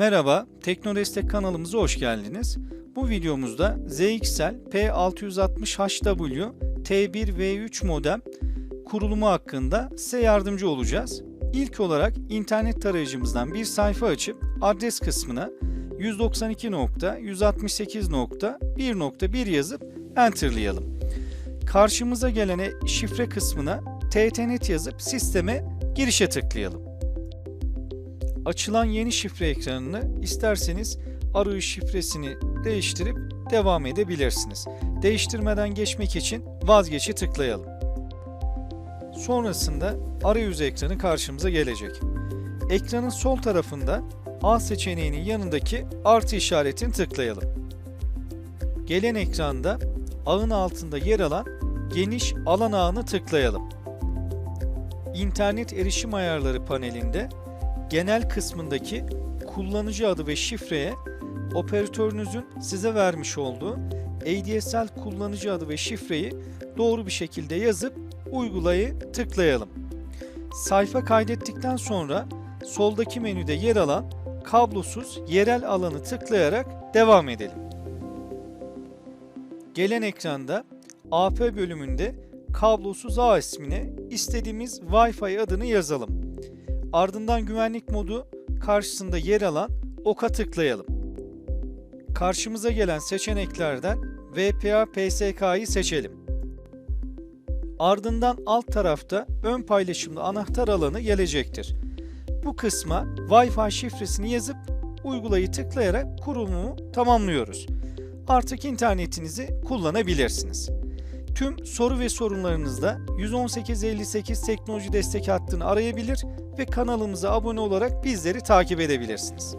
Merhaba, Teknodestek kanalımıza hoş geldiniz. Bu videomuzda ZXL P660HW T1V3 modem kurulumu hakkında size yardımcı olacağız. İlk olarak internet tarayıcımızdan bir sayfa açıp adres kısmına 192.168.1.1 yazıp enterlayalım. Karşımıza gelene şifre kısmına TTNet yazıp sisteme girişe tıklayalım. Açılan yeni şifre ekranını isterseniz arayüz şifresini değiştirip devam edebilirsiniz. Değiştirmeden geçmek için vazgeçe tıklayalım. Sonrasında arayüz ekranı karşımıza gelecek. Ekranın sol tarafında A seçeneğinin yanındaki artı işaretini tıklayalım. Gelen ekranda ağın altında yer alan geniş alan ağını tıklayalım. İnternet erişim ayarları panelinde genel kısmındaki kullanıcı adı ve şifreye operatörünüzün size vermiş olduğu ADSL kullanıcı adı ve şifreyi doğru bir şekilde yazıp uygulayı tıklayalım. Sayfa kaydettikten sonra soldaki menüde yer alan kablosuz yerel alanı tıklayarak devam edelim. Gelen ekranda AP bölümünde kablosuz ağ ismine istediğimiz Wi-Fi adını yazalım. Ardından güvenlik modu karşısında yer alan oka tıklayalım. Karşımıza gelen seçeneklerden VPA PSK'yı seçelim. Ardından alt tarafta ön paylaşımlı anahtar alanı gelecektir. Bu kısma Wi-Fi şifresini yazıp uygulayı tıklayarak kurulumu tamamlıyoruz. Artık internetinizi kullanabilirsiniz. Tüm soru ve sorunlarınızda 11858 teknoloji destek hattını arayabilir ve kanalımıza abone olarak bizleri takip edebilirsiniz.